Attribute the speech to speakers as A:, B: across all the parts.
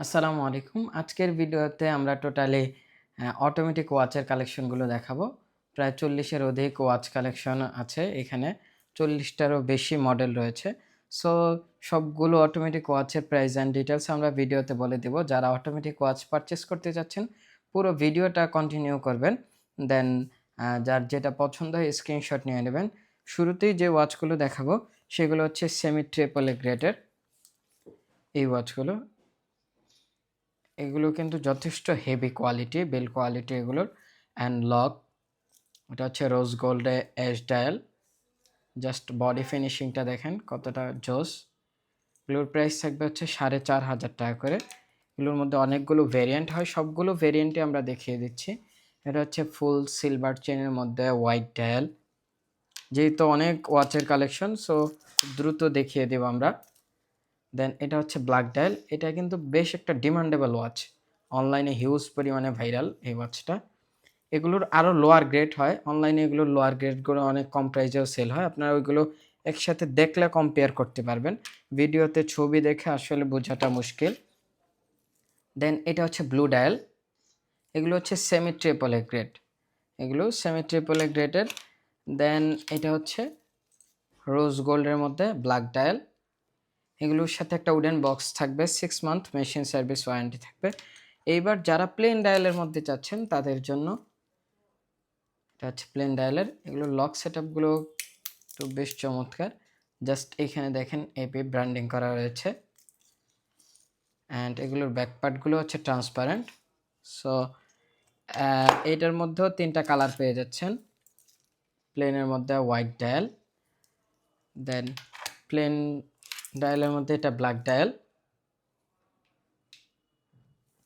A: আসসালামু আলাইকুম। আজকের ভিডিওতে আমরা টোটালি অটোমেটিক ওয়াচের কালেকশনগুলো দেখাবো। প্রায় চল্লিশের অধিক ওয়াচ কালেকশন আছে এখানে। চল্লিশটারও বেশি মডেল রয়েছে। সো সবগুলো অটোমেটিক ওয়াচের প্রাইস অ্যান্ড ডিটেলস আমরা ভিডিওতে বলে দেব। যারা অটোমেটিক ওয়াচ পারচেস করতে যাচ্ছেন, পুরো ভিডিওটা কন্টিনিউ করবেন। দেন যার যেটা পছন্দ হয় স্ক্রিনশট নিয়ে নেবেন। শুরুতেই যে ওয়াচগুলো দেখাবো, সেগুলো হচ্ছে সেমি ট্রিপল গ্রেডের এই ওয়াচগুলো এগুলো কিন্তু যথেষ্ট হেভি কোয়ালিটি বেল কোয়ালিটি এগুলোর। অ্যান্ড লক এটা হচ্ছে রোজ গোল্ডে এস ডায়াল জাস্ট বডি ফিনিশিংটা দেখেন কতটা জোস। এগুলোর প্রাইস থাকবে হচ্ছে সাড়ে চার হাজার টাকা করে। এগুলোর মধ্যে অনেকগুলো ভেরিয়েন্ট হয়, সবগুলো ভেরিয়েন্টে আমরা দেখিয়ে দিচ্ছি। এটা হচ্ছে ফুল সিলভার চেনের মধ্যে হোয়াইট ডায়াল যেহেতু অনেক ওয়াচের কালেকশন সো দ্রুত দেখিয়ে দেব আমরা। দেন এটা হচ্ছে ব্ল্যাক ডায়াল এটা কিন্তু বেশ একটা ডিমান্ডেবল ওয়াচ অনলাইনে হিউজ পরিমাণে ভাইরাল এই ওয়াচটা এগুলোর আরও লোয়ার গ্রেড হয়। অনলাইনে এগুলোর লোয়ার গ্রেডগুলো অনেক কম প্রাইসেও সেল হয়। আপনারা ওইগুলো একসাথে দেখলে কম্পেয়ার করতে পারবেন। ভিডিওতে ছবি দেখে আসলে বোঝাটা মুশকিল। দেন এটা হচ্ছে ব্লু ডায়াল এগুলো হচ্ছে সেমি ট্রিপল গ্রেড এগুলো সেমি ট্রিপল গ্রেডের দেন এটা হচ্ছে রোজ গোল্ডের মধ্যে ব্ল্যাক ডায়াল এগুলোর সাথে একটা উডেন বক্স থাকবে six month machine service warranty থাকবে। এইবার যারা প্লেন ডায়ালের মধ্যে চাচ্ছেন তাদের জন্য এটা হচ্ছে প্লেন ডায়ালের এগুলো লক সেট আপগুলো তো বেশ চমৎকার। জাস্ট এখানে দেখেন এপি ব্র্যান্ডিং করা রয়েছে। অ্যান্ড এগুলোর ব্যাকপার্টগুলো হচ্ছে ট্রান্সপারেন্ট সো এইটার মধ্যেও তিনটা কালার পেয়ে যাচ্ছেন। প্লেনের মধ্যে হোয়াইট ডায়াল দেন প্লেন ডায়ালের মধ্যে এটা ব্ল্যাক ডায়াল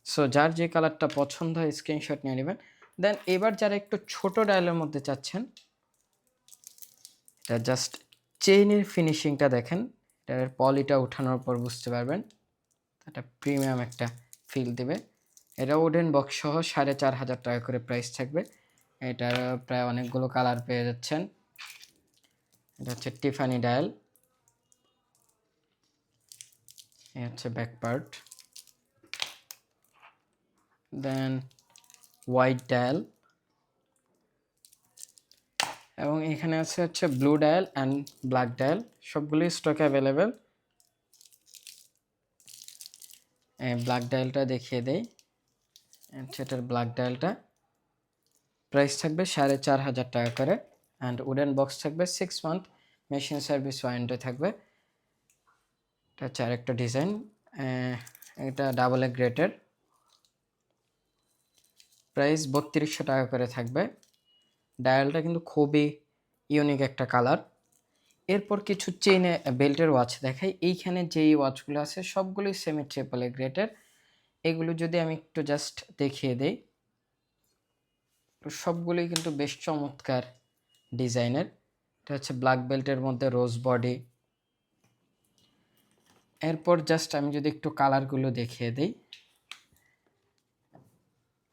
A: সো যার যে কালারটা পছন্দ হয় স্ক্রিনশট নিয়ে নেবেন। দেন এবার যারা একটু ছোট ডায়ালের মধ্যে চাচ্ছেন, এটা জাস্ট চেইনের ফিনিশিংটা দেখেন। এটার পলিটা উঠানোর পর বুঝতে পারবেন, এটা প্রিমিয়াম একটা ফিল দেবে। এটা ওডেন বক্স সহ সাড়ে চার হাজার টাকা করে প্রাইস থাকবে। এটার প্রায় অনেকগুলো কালার পেয়ে যাচ্ছেন। এটা হচ্ছে টিফানি ডায়াল এই হচ্ছে back part then white dial এবং এখানে আছে হচ্ছে blue dial and black dial সবগুলি স্টক অ্যাভেলেবেল ব্ল্যাক ডায়ালটা দেখিয়ে দেই। সেটার ব্ল্যাক ডায়ালটা প্রাইস থাকবে সাড়ে চার হাজার টাকা করে। অ্যান্ড উডেন বক্স থাকবে six month machine service warranty থাকবে। এটা হচ্ছে আরেকটা ডিজাইন এটা ডাবল এ গ্রেটের প্রাইস বত্রিশশো টাকা করে থাকবে। ডায়ালটা কিন্তু খুবই ইউনিক একটা কালার এরপর কিছু চেইনে বেল্টের ওয়াচ দেখাই। এইখানে যেই ওয়াচগুলো আছে, সবগুলোই সেমি ট্রিপল এ গ্রেটের এগুলো যদি আমি একটু জাস্ট দেখিয়ে দেই সবগুলোই কিন্তু বেশ চমৎকার ডিজাইনের এটা হচ্ছে ব্ল্যাক বেল্টের মধ্যে রোজ বডি এরপর জাস্ট আমি যদি একটু কালারগুলো দেখিয়ে দিই।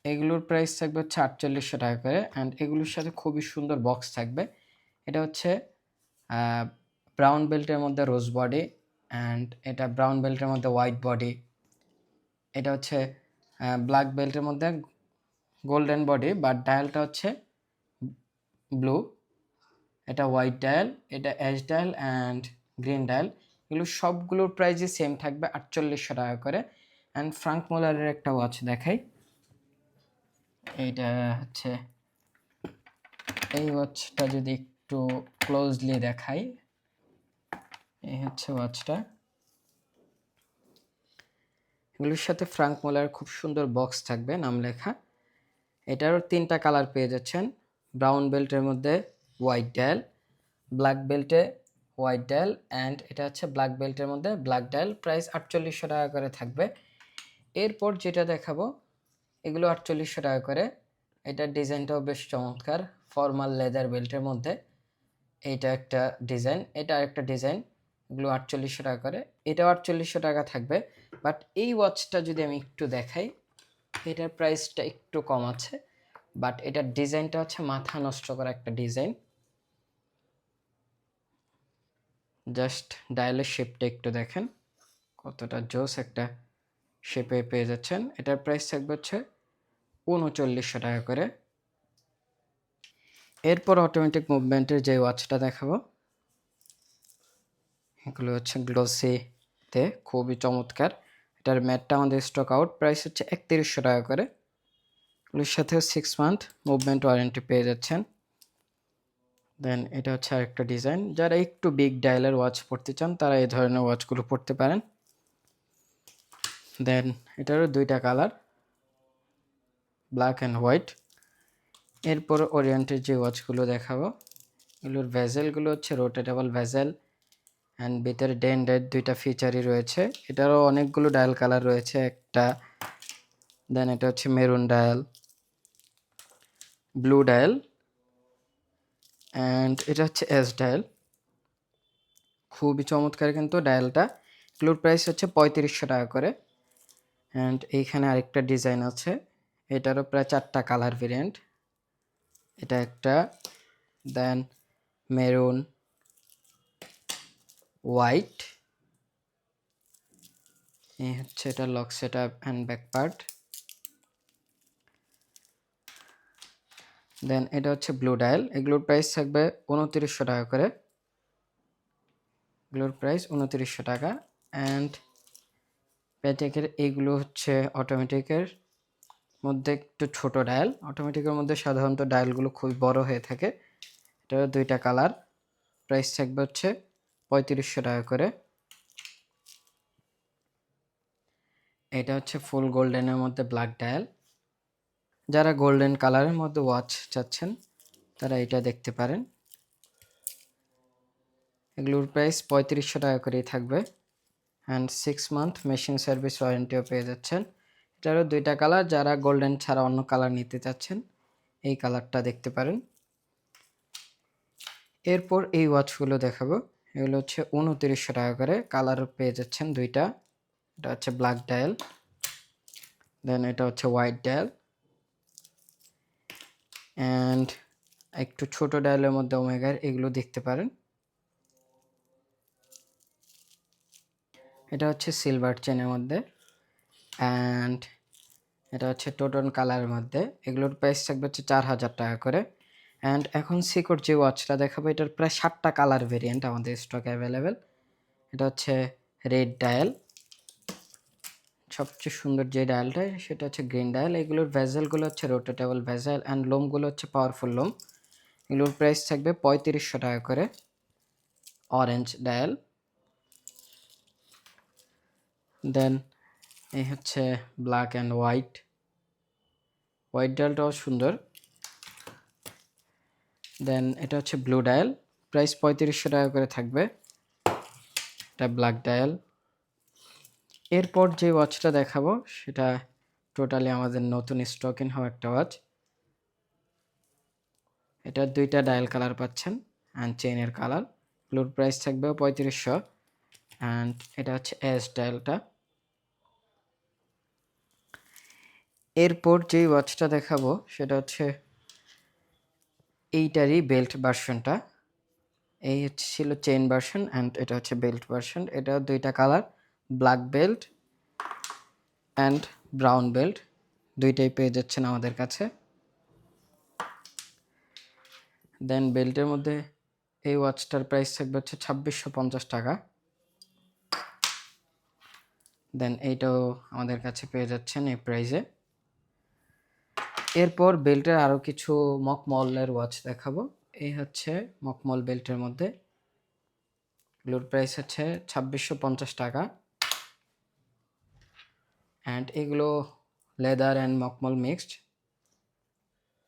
A: এগুলোর প্রাইস থাকবে হচ্ছে আটচল্লিশশো টাকা করে অ্যান্ড এগুলোর সাথে খুবই সুন্দর বক্স থাকবে। এটা হচ্ছে ব্রাউন বেল্টের মধ্যে রোজ বডি অ্যান্ড এটা ব্রাউন বেল্টের মধ্যে হোয়াইট বডি এটা হচ্ছে ব্ল্যাক বেল্টের মধ্যে গোল্ডেন বডি বাট ডায়ালটা হচ্ছে ব্লু এটা হোয়াইট ডায়াল এটা ash dial and green dial এগুলো সবগুলোর প্রাইসই সেম থাকবে আটচল্লিশশো টাকা করে। অ্যান্ড ফ্রাঙ্ক মোলারের একটা ওয়াচ দেখাই। এইটা হচ্ছে, এই ওয়াচটা যদি একটু ক্লোজলি দেখাই, এই হচ্ছে ওয়াচটা এগুলোর সাথে ফ্রাঙ্ক মোলার খুব সুন্দর বক্স থাকবে, নাম লেখা। এটারও তিনটা কালার পেয়ে যাচ্ছেন। ব্রাউন বেল্টের মধ্যে হোয়াইট ডায়াল ব্ল্যাক বেল্টে হোয়াইট ডায়াল অ্যান্ড এটা হচ্ছে ব্ল্যাক বেল্টের মধ্যে। ব্ল্যাক ডায়াল প্রাইস আটচল্লিশশো টাকা করে থাকবে। এরপর যেটা দেখাবো, এগুলো আটচল্লিশশো টাকা করে। এটার ডিজাইনটাও বেশ চমৎকার, ফর্মাল লেদার বেল্টের মধ্যে। এইটা একটা ডিজাইন, এটা আরেকটা ডিজাইন, এগুলো আটচল্লিশশো টাকা করে। এটাও আটচল্লিশশো টাকা থাকবে। বাট এই ওয়াচটা যদি আমি একটু দেখাই, এটার প্রাইসটা একটু কম আছে। বাট এটার ডিজাইনটা হচ্ছে মাথা নষ্ট করা একটা ডিজাইন। জাস্ট ডায়ালের শেপটা একটু দেখেন। কতটা জোস একটা শেপে পেয়ে যাচ্ছেন। এটার প্রাইস থাকবে হচ্ছে উনচল্লিশশো টাকা করে। এরপর অটোমেটিক মুভমেন্টের যে ওয়াচটা দেখাবো, এগুলো হচ্ছে গ্লোসিতে খুবই চমৎকার। এটার ম্যাটটা আমাদের স্টক আউট প্রাইস হচ্ছে একত্রিশশো টাকা করে। এগুলোর সাথেও সিক্স মান্থ মুভমেন্ট ওয়ারেন্টি পেয়ে যাচ্ছেন। দেন এটা হচ্ছে আরেকটা ডিজাইন যারা একটু বিগ ডায়ালের ওয়াচ পড়তে চান, তারা এই ধরনের ওয়াচগুলো পড়তে পারেন। দেন এটারও দুইটা কালার ব্ল্যাক অ্যান্ড হোয়াইট এরপর ওরিয়েন্টের যে ওয়াচগুলো দেখাবো, এগুলোর ভেজেলগুলো হচ্ছে রোটেটেবল ভেজেল অ্যান্ড ভিতরে ডে অ্যান্ড ডেট দুইটা ফিচারই রয়েছে। এটারও অনেকগুলো ডায়াল কালার রয়েছে, একটা দেন এটা হচ্ছে maroon dial blue dial and এটা হচ্ছে এস ডায়াল খুবই চমৎকার কিন্তু ডায়ালটা এগুলোর প্রাইস হচ্ছে পঁয়ত্রিশশো টাকা করে। অ্যান্ড এইখানে আরেকটা ডিজাইন আছে। এটারও প্রায় চারটা কালার ভেরিয়েন্ট এটা একটা দেন মেরুন হোয়াইট এই হচ্ছে এটা lock set up and back part then এটা হচ্ছে ব্লু ডায়াল এগুলোর প্রাইস থাকবে উনতিরিশশো টাকা করে। এগুলোর প্রাইস উনতিরিশশো টাকা। অ্যান্ড প্যাটেকের এইগুলো হচ্ছে অটোমেটিকের মধ্যে একটু ছোট ডায়াল অটোমেটিকের মধ্যে সাধারণত ডায়ালগুলো খুবই বড় হয়ে থাকে। এটা দুইটা কালার প্রাইস থাকবে হচ্ছে পঁয়ত্রিশশো টাকা করে। এটা হচ্ছে ফুল গোল্ডেনের মধ্যে ব্ল্যাক ডায়াল যারা গোল্ডেন কালারের মধ্যে ওয়াচ চাচ্ছেন, তারা এটা দেখতে পারেন। এগুলোর প্রাইস পঁয়ত্রিশশো টাকা করেই থাকবে। And six month machine service ওয়ারেন্টিও পেয়ে যাচ্ছেন। এটারও দুইটা কালার যারা গোল্ডেন ছাড়া অন্য কালার নিতে চাচ্ছেন, এই কালারটা দেখতে পারেন। এরপর এই ওয়াচগুলো দেখাবো। এগুলো হচ্ছে উনতিরিশশো টাকা করে কালার পেয়ে যাচ্ছেন দুইটা। এটা হচ্ছে ব্ল্যাক ডায়াল দেন এটা হচ্ছে হোয়াইট ডায়াল অ্যান্ড একটু ছোট ডায়ালের মধ্যে ওমেগার এগুলো দেখতে পারেন। এটা হচ্ছে সিলভার চেনের মধ্যে অ্যান্ড এটা হচ্ছে টোটন কালারের মধ্যে। এগুলোর প্রাইস থাকবে হচ্ছে চার হাজার টাকা করে। অ্যান্ড এখন সিকোর যে ওয়াচটা দেখাবো, এটার প্রায় সাতটা কালার ভেরিয়েন্ট আমাদের স্টকে অ্যাভেলেবেল এটা হচ্ছে রেড ডায়াল সবচেয়ে সুন্দর যে ডায়ালটা, সেটা হচ্ছে গ্রিন ডায়াল। এগুলোর ভেজেলগুলো হচ্ছে রোটেটেবল ভেজেল অ্যান্ড লোমগুলো হচ্ছে পাওয়ারফুল লোম। এগুলোর প্রাইস থাকবে পঁয়ত্রিশশো টাকা করে। Orange dial. দেন এই হচ্ছে ব্ল্যাক অ্যান্ড হোয়াইট হোয়াইট ডায়ালটাও সুন্দর। দেন এটা হচ্ছে ব্লু ডায়াল। প্রাইস পঁয়ত্রিশশো টাকা করে থাকবে। এটা ব্ল্যাক ডায়াল। এরপর যে ওয়াচটা দেখাবো, সেটা টোটালি আমাদের নতুন স্টক ইন হওয়া একটা ওয়াচ এটা দুইটা ডায়াল কালার পাচ্ছেন অ্যান্ড চেইনের কালার ব্লুর প্রাইস থাকবে পঁয়ত্রিশশো। অ্যান্ড এটা হচ্ছে এস ডায়ালটা এরপর যেই ওয়াচটা দেখাবো, সেটা হচ্ছে এইটারই বেল্ট ভার্সনটা এই হচ্ছে ছিল চেন ভার্সন অ্যান্ড এটা হচ্ছে বেল্ট ভার্সন এটা দুইটা colour black belt and brown belt দুইটাই পেয়ে যাচ্ছেন আমাদের কাছে। দেন বেল্টের মধ্যে এই ওয়াচটার প্রাইস থাকবে হচ্ছে ছাব্বিশশো পঞ্চাশ টাকা। দেন এইটাও আমাদের কাছে পেয়ে যাচ্ছেন এই প্রাইসে এরপর বেল্টের আরও কিছু মকমলের ওয়াচ দেখাবো। এই হচ্ছে মকমল বেল্টের মধ্যে। এগুলোর প্রাইস হচ্ছে ছাব্বিশশো পঞ্চাশ টাকা। অ্যান্ড এগুলো লেদার অ্যান্ড মকমল মিক্সড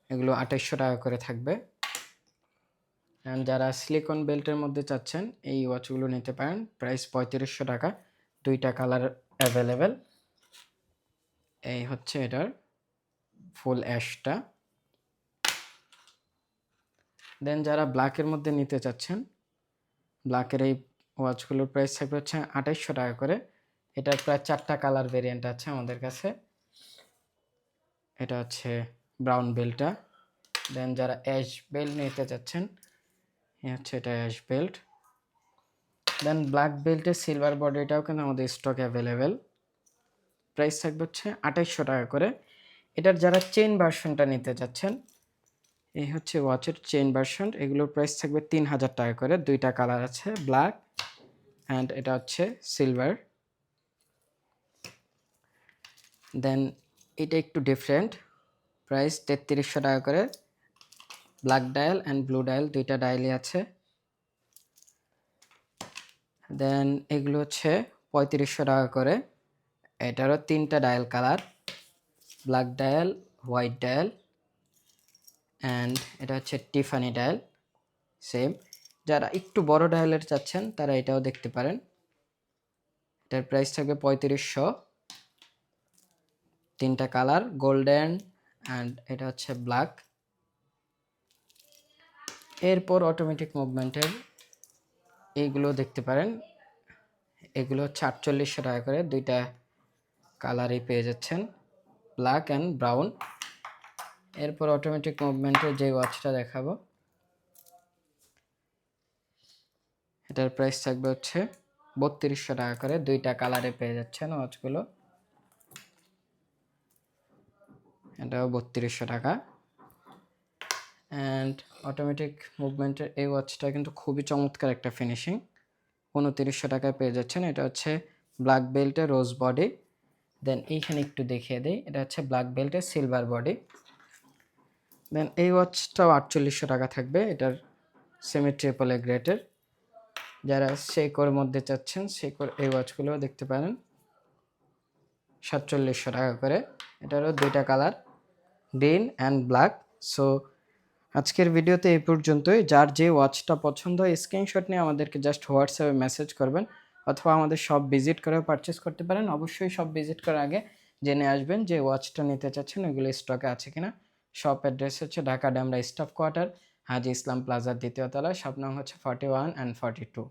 A: এগুলো আঠাইশশো টাকা করে থাকবে। অ্যান্ড যারা সিলিকন বেল্টের মধ্যে চাচ্ছেন, এই ওয়াচগুলো নিতে পারেন। প্রাইস পঁয়ত্রিশশো টাকা। দুইটা কালার অ্যাভেলেবেল এই হচ্ছে এটার ফুল অ্যাশটা দেন যারা ব্ল্যাকের মধ্যে নিতে চাচ্ছেন ব্ল্যাকের এই ওয়াচগুলোর প্রাইস থাকবে হচ্ছে আঠাইশশো টাকা করে। এটার প্রায় চারটা কালার ভেরিয়েন্ট আছে আমাদের কাছে। এটা হচ্ছে ব্রাউন বেল্টটা দেন যারা অ্যাশ বেল্ট নিতে চাচ্ছেন হচ্ছে এটা অ্যাশ বেল্ট দেন ব্ল্যাক বেল্টের সিলভার বডিটাও কিন্তু আমাদের স্টক অ্যাভেলেবেল প্রাইস থাকবে হচ্ছে আঠাইশশো টাকা করে। এটার যারা চেন ভার্সনটা নিতে চাচ্ছেন এই হচ্ছে ওয়াচের চেন ভার্সন এগুলোর প্রাইস থাকবে তিন হাজার টাকা করে। দুইটা কালার আছে ব্ল্যাক অ্যান্ড এটা হচ্ছে সিলভার দেন এটা একটু ডিফারেন্ট প্রাইস তেত্রিশশো টাকা করে। Black dial and blue dial দুইটা ডায়ালই আছে। দেন এগুলো হচ্ছে পঁয়ত্রিশশো টাকা করে। এটারও তিনটা dial colour black dial white dial and এটা হচ্ছে টিফানি ডায়াল সেম যারা একটু বড় ডায়ালের চাচ্ছেন, তারা এটাও দেখতে পারেন। এটার প্রাইস থাকবে পঁয়ত্রিশশো। তিনটা কালার, গোল্ডেন অ্যান্ড এটা হচ্ছে ব্ল্যাক। এরপর অটোমেটিক মুভমেন্টের এইগুলো দেখতে পারেন। এগুলো হচ্ছে আটচল্লিশশো টাকা করে, দুইটা কালারই পেয়ে যাচ্ছেন। Black and brown. এরপর অটোমেটিক মুভমেন্টের যে ওয়াচটা দেখাবো, এটার প্রাইস থাকবে হচ্ছে বত্রিশশো টাকা করে, দুইটা কালারে পেয়ে যাচ্ছেন ওয়াচগুলো এটাও বত্রিশশো টাকা। অ্যান্ড অটোমেটিক মুভমেন্টের এই ওয়াচটা কিন্তু খুবই চমৎকার একটা ফিনিশিং উনতিরিশশো টাকায় পেয়ে যাচ্ছেন। এটা হচ্ছে ব্ল্যাক বেল্টের রোজ বডি দেন এইখানে একটু দেখিয়ে দিই। এটা হচ্ছে ব্ল্যাক বেল্টের সিলভার বডি দেন এই ওয়াচটাও আটচল্লিশশো টাকা থাকবে। এটার সেমি ট্রিপল এ গ্রেটের যারা সেকোর মধ্যে চাচ্ছেন সেকোর এই ওয়াচগুলোও দেখতে পারেন। সাতচল্লিশশো টাকা করে। এটারও দুইটা colour green and black so আজকের ভিডিওতে এই পর্যন্তই। যার যে ওয়াচটা পছন্দ হয় স্ক্রিনশট নিয়ে আমাদেরকে জাস্ট হোয়াটসঅ্যাপে মেসেজ করবেন, অথবা আমাদের সব ভিজিট করেও পারচেস করতে পারেন। অবশ্যই সব ভিজিট করার আগে জেনে আসবেন যে ওয়াচটা নিতে চাচ্ছেন ওইগুলো স্টকে আছে কিনা। শপ অ্যাড্রেস হচ্ছে ঢাকা ড্যামরা স্টাফ কোয়ার্টার, হাজি ইসলাম প্লাজার দ্বিতীয় তলায় শপ নং হচ্ছে forty one and forty two